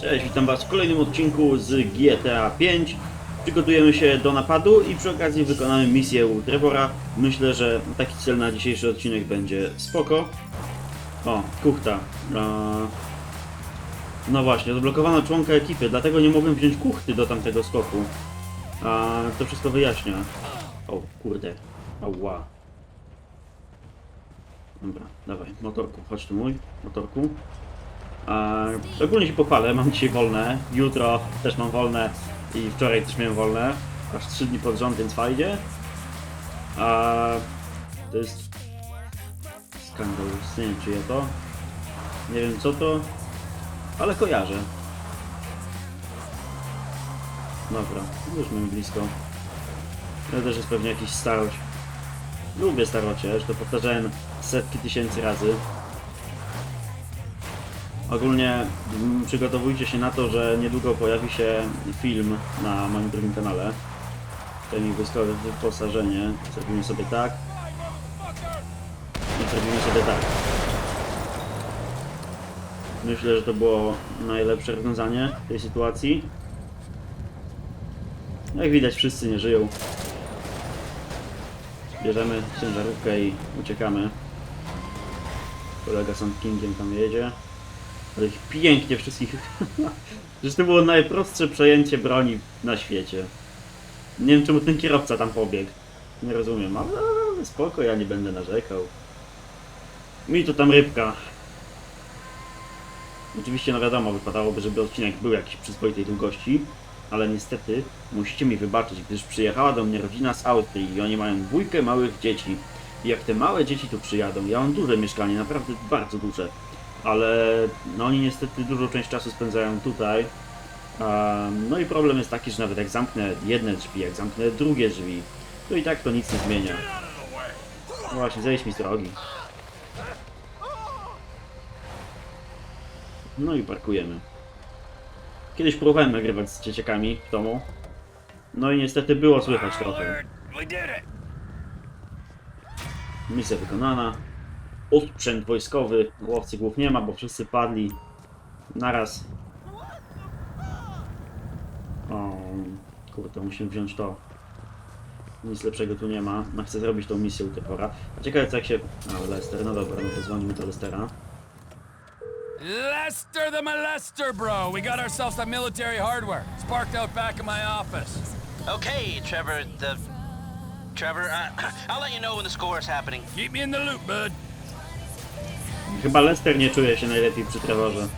Cześć, witam was w kolejnym odcinku z GTA 5. Przygotujemy się do napadu i przy okazji wykonamy misję u Trevora. Myślę, że taki cel na dzisiejszy odcinek będzie spoko. O, kuchta. No właśnie, odblokowano członka ekipy, dlatego nie mogłem wziąć kuchty do tamtego skoku. A to wszystko wyjaśnia. O, kurde. Ała. Dobra, dawaj, motorku, chodź tu mój, motorku. Ogólnie się pochwalę, mam dzisiaj wolne, jutro też mam wolne i wczoraj też miałem wolne, aż 3 dni pod rząd, więc fajnie. To jest skandal, nie wiem czyje to, nie wiem co to, ale kojarzę. Dobra, już mamy blisko. To też jest pewnie jakiś starość. Lubię starocie, już to powtarzałem setki tysięcy razy. Ogólnie mm, przygotowujcie się na to, że niedługo pojawi się film na moim drugim kanale. To mi wojskowe wyposażenie. Zrobimy sobie tak. I zrobimy sobie tak. Myślę, że to było najlepsze rozwiązanie w tej sytuacji. Jak widać wszyscy nie żyją. Bierzemy ciężarówkę i uciekamy. Kolega Sand Kingiem tam jedzie. Ale ich pięknie wszystkich. Przecież to było najprostsze przejęcie broni na świecie. Nie wiem czemu ten kierowca tam pobiegł. Nie rozumiem, ale spoko, ja nie będę narzekał. Mi to tam rybka. Oczywiście, no wiadomo, wypadałoby, żeby odcinek był jakiś przyzwoitej długości, ale niestety musicie mi wybaczyć, gdyż przyjechała do mnie rodzina z Austrii i oni mają dwójkę małych dzieci. I jak te małe dzieci tu przyjadą, ja mam duże mieszkanie, naprawdę bardzo duże, ale no oni niestety dużą część czasu spędzają tutaj. No i problem jest taki, że nawet jak zamknę jedne drzwi, jak zamknę drugie drzwi, to i tak to nic nie zmienia. No właśnie, zejdź mi z drogi. No i parkujemy. Kiedyś próbowałem nagrywać z dzieciakami w domu. No i niestety było słychać trochę. Misja wykonana. Osprzęt wojskowy. Łowcy głów nie ma, bo wszyscy padli. Naraz. O, kurde, musimy wziąć to. Nic lepszego tu nie ma. No chcę zrobić tą misję u Tepora. A ciekawe co jak się... A, Lester, no dobra, no to dzwonimy do Lestera. Lester the molester, bro. We got ourselves some military hardware. It's parked out back in my office. Okay, Trevor, the... Trevor, uh, I'll let you know when the score is happening. Keep me in the loop, bud. Chyba Lester nie czuje się najlepiej przy Trevorze.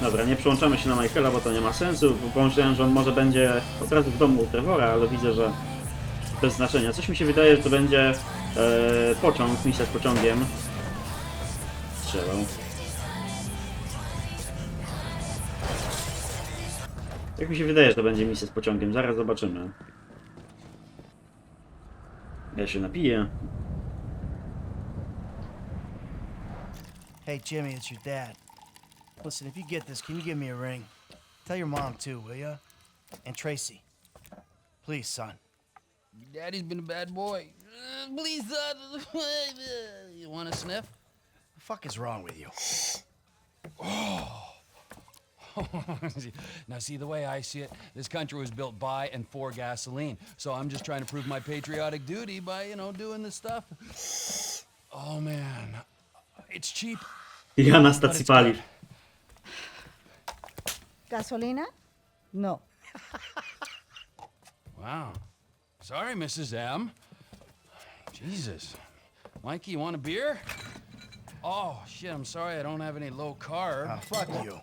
Dobra, nie przyłączamy się na Michaela, bo to nie ma sensu. Pomyślałem, że on może będzie od razu w domu u Trevora, ale widzę, że bez znaczenia. Coś mi się wydaje, że to będzie e, pociąg, misja z pociągiem. Strzelał. Tak mi się wydaje, że to będzie misja z pociągiem. Zaraz zobaczymy. Ja się napiję. Hey, Jimmy, it's your dad. Listen, if you get this, can you give me a ring? Tell your mom, too, will ya? And Tracy. Please, son. Daddy's been a bad boy. Uh, please, son. you want a sniff? The fuck is wrong with you? oh. now, see, the way I see it, this country was built by and for gasoline. So I'm just trying to prove my patriotic duty by, you know, doing this stuff. Oh, man. It's cheap. Ja na stacji paliw. ¿Gasolina? No. Wow. Sorry, Mrs. M. Jesus. Mikey, you want a beer? Oh, shit, I'm sorry I don't have any low carb. Ah, fuck you.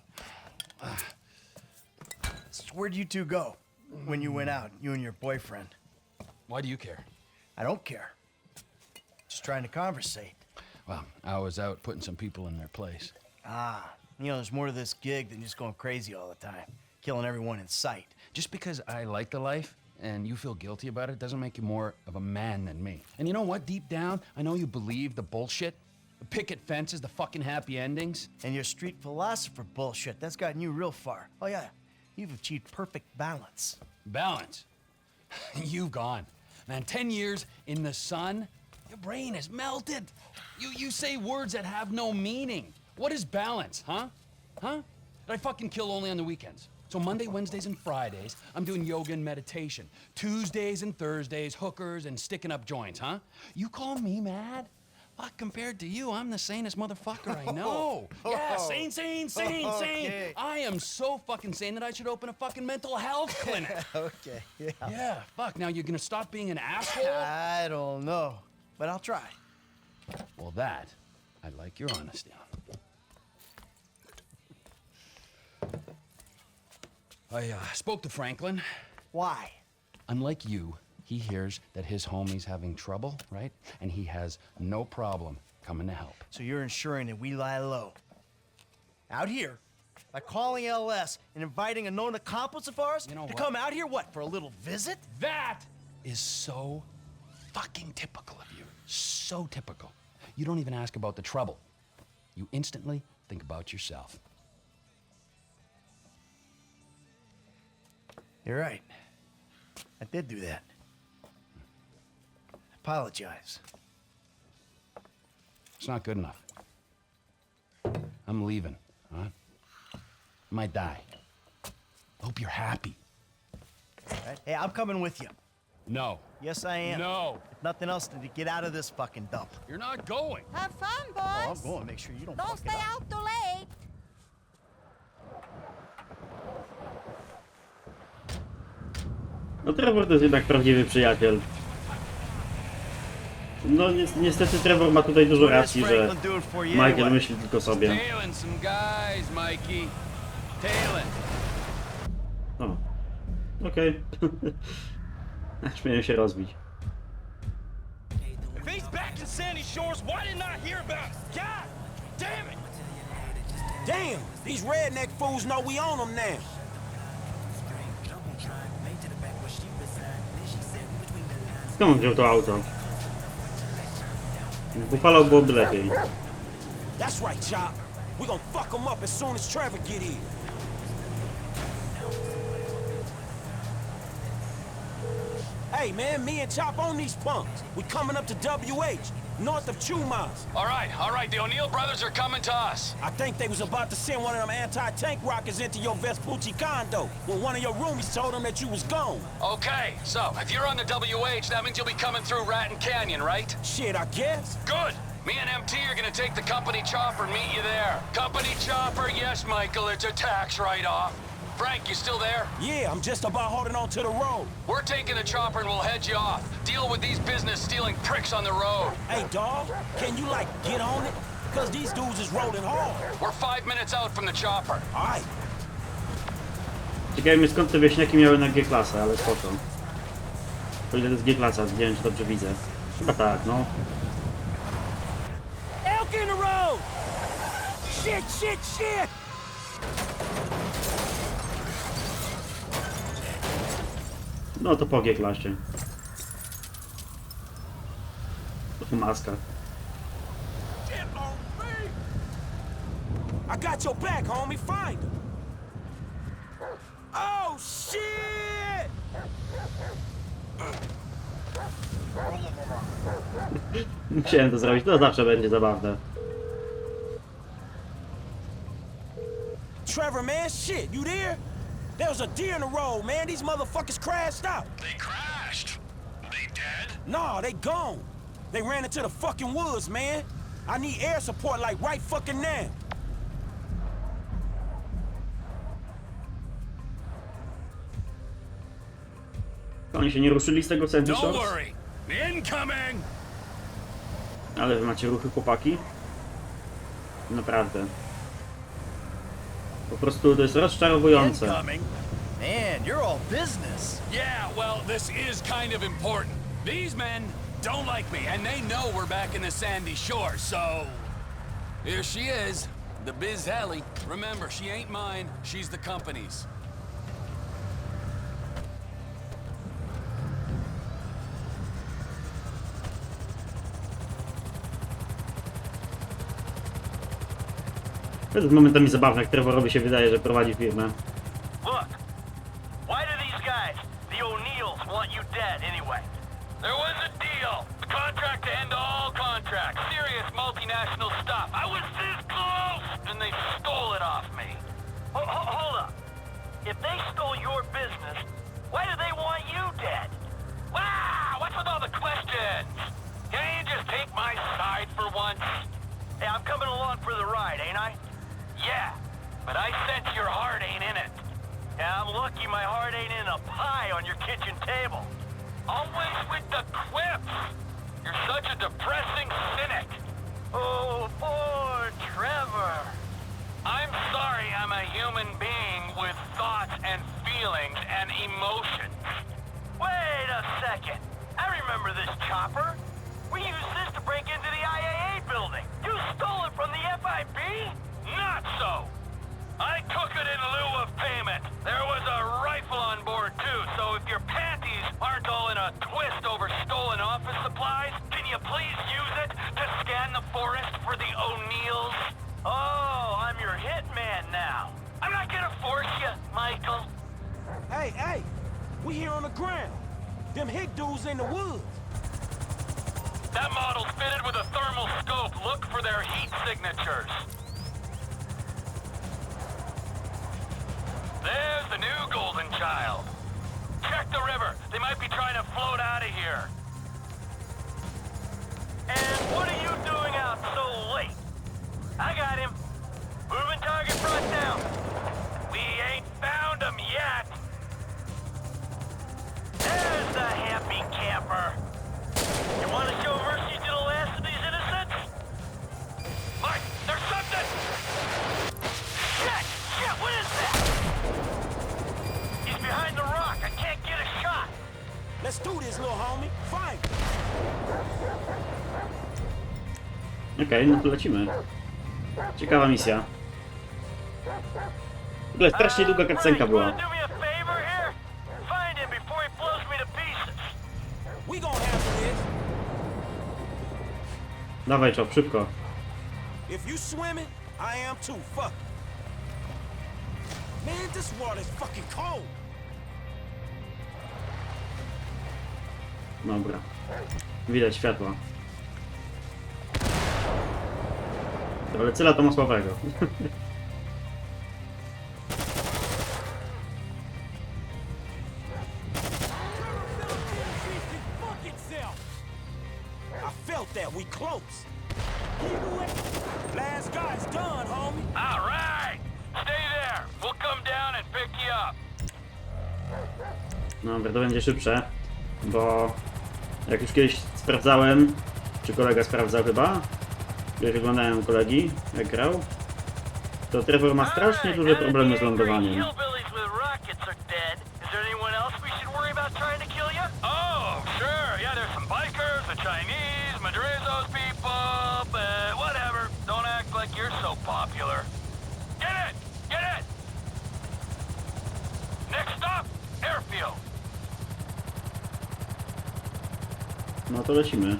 So where'd you two go when you went out, you and your boyfriend? Why do you care? I don't care. Just trying to conversate. Well, I was out putting some people in their place. Ah, you know, there's more to this gig than just going crazy all the time, killing everyone in sight. Just because I like the life and you feel guilty about it doesn't make you more of a man than me. And you know what? Deep down, I know you believe the bullshit. The picket fences, the fucking happy endings. And your street philosopher bullshit, that's gotten you real far. Oh, yeah, you've achieved perfect balance. Balance. You've gone. Man, 10 years in the sun, your brain is melted. You, you say words that have no meaning. What is balance, huh? Huh? That I fucking kill only on the weekends. So Monday, Wednesdays, and Fridays, I'm doing yoga and meditation. Tuesdays and Thursdays, hookers and sticking up joints, huh? You call me mad? Fuck, compared to you, I'm the sanest motherfucker I know. Oh, yeah, sane, sane, sane, sane. Okay. I am so fucking sane that I should open a fucking mental health clinic. Okay, yeah. yeah, fuck. Now you're gonna stop being an asshole? I don't know, but I'll try. Well, that I like your honesty on. I uh, spoke to Franklin. Why? Unlike you, he hears that his homie's having trouble, right? And he has no problem coming to help. So you're ensuring that we lie low. Out here, by calling LS and inviting a known accomplice of ours You know to what? come out here, what, for a little visit? That is so fucking typical of you. So typical. You don't even ask about the trouble. You instantly think about yourself. You're right. I did do that. I Apologize. It's not good enough. I'm leaving, huh? I might die. Hope you're happy. Right? Hey, I'm coming with you. No. Yes, I am. No. If nothing else, to get out of this fucking dump. You're not going. Have fun, Oh, I'm boys. going. Make sure you don't, Don't fuck stay it up. out too late. No Trevor to jest jednak prawdziwy przyjaciel. No ni niestety Trevor ma tutaj dużo racji, że Michael myśli tylko sobie. O, okej. Aż miałem się rozbić. If he's back in Sandy Shores, why didn't I hear about it? God damn it! Damn, these redneck fools know we own them now. Skąd on wziął to auto? W Buffalo byłoby lepiej. That's right, Chop. We gonna fuck them up as soon as Trevor get here. Hey, man, me and Chop on these punks. We coming up to WH, north of Chumas. All right, all right. The O'Neill brothers are coming to us. I think they was about to send one of them anti-tank rockets into your Vespucci condo when one of your roomies told them that you was gone. Okay, so if you're on the WH, that means you'll be coming through Ratton Canyon, right? Shit, I guess. Good. Me and MT are gonna take the company chopper and meet you there. Company chopper, yes, Michael. It's a tax write-off. Frank, you still there? Yeah, I'm just about holding on to the road. We're taking the chopper and we'll head you off. Deal with these business-stealing pricks on the road. Hey, dog, can you, like, get on it? Because these dudes is rolling hard. We're five minutes out from the chopper. All right. Ciekawe mnie skąd te wieśniaki miały na G-klasę, ale spoko. O ile to jest G-klasa, nie wiem czy dobrze widzę. Chyba tak, no. Elk in the road! Shit, shit, shit! No to po G-klasie. To me! I got your back, homie. Find him. Oh, shit! Musiałem to zrobić, to zawsze będzie zabawne. Trevor, man, shit, you there? There was a deer in the road, man. These motherfuckers crashed out. They crashed. They dead? Nah, they gone. They ran into the fucking woods, man. I need air support like right fucking now. Oni się nie ruszyli z tego Sandy Don't Shores? worry. Incoming! Ale wy macie ruchy chłopaki? Naprawdę. Po prostu to jest rozczarowujące. Incoming? Man, you're all business. Yeah, well, this is kind of important. These men don't like me, and they know we're back in the sandy shore, so... Here she is, the Biz Alley. Remember, she ain't mine, she's the company's. To jest momentami zabawne, jak Trevorowi się wydaje, że prowadzi firmę. And feelings and emotions. Wait a second. I remember this chopper. We used this to break into the IAA building. You stole it from the FIB? Not so. I took it in lieu of payment. There was a rifle on board too, so if your panties aren't all in a twist over stolen office supplies, can you please use it to scan the forest for the O'Neills? Oh, Hey, hey, we here on the ground. Them hick dudes in the woods. That model's fitted with a thermal scope. Look for their heat signatures. There's the new Golden Child. Check the river. They might be trying to float out of here. And what are you doing out so late? I got him. Okej, no to lecimy. Ciekawa misja. W ogóle strasznie długa Mike, była. Dawaj, czop, szybko. If you swimming, I am too. Fuck. Man, this water's fucking cold. Dobra. Widać światła. Down and pick you up. Dobra, to będzie szybsze, bo jak już kiedyś sprawdzałem, czy kolega sprawdzał chyba, jak wyglądają kolegi, jak grał, to Trevor ma strasznie duże problemy z lądowaniem. No to lecimy.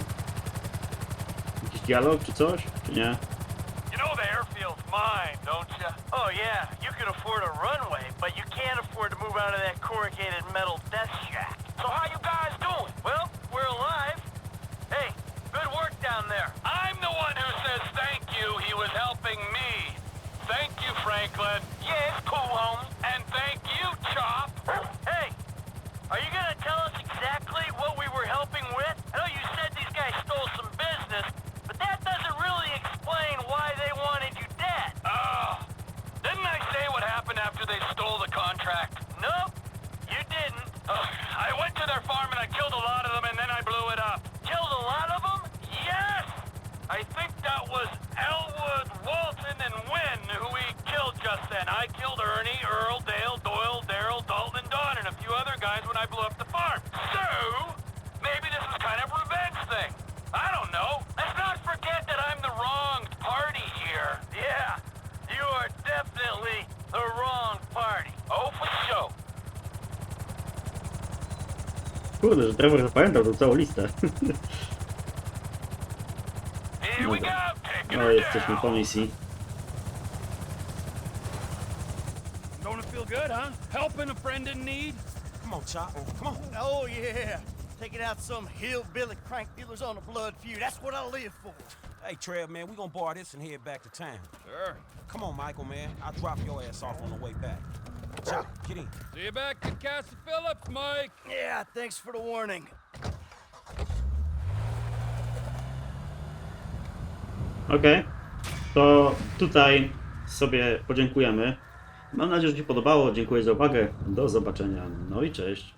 Jakiś dialog czy coś, czy nie? You know the airfield's mine, don't you? Oh, yeah. You can afford a runway, but you can't afford to move out of that corrugated metal death shack. So how you guys doing? Well, we're alive. Hey, good work down there. I'm the one who says thank you. He was helping me. Thank you, Franklin. Yeah, it's cool, Kurde, że Trevor zapamiętał tą całą listę. Here we go. Dobra. No, jesteśmy po misji. Don't it feel good, huh? Helping a friend in need? Come on, Chop. Come on. Oh, yeah. Taking out some hillbilly crank dealers on a blood feud. That's what I live for. Hey, Trev, man, we gonna borrow this and head back to town. Sure. Come on, Michael, man. I'll drop your ass off on the way back. In. See you back at Castle Phillips, Mike. Yeah, thanks for the warning. Okej. to tutaj sobie podziękujemy. Mam nadzieję, że Ci się podobało. Dziękuję za uwagę. Do zobaczenia. No i cześć.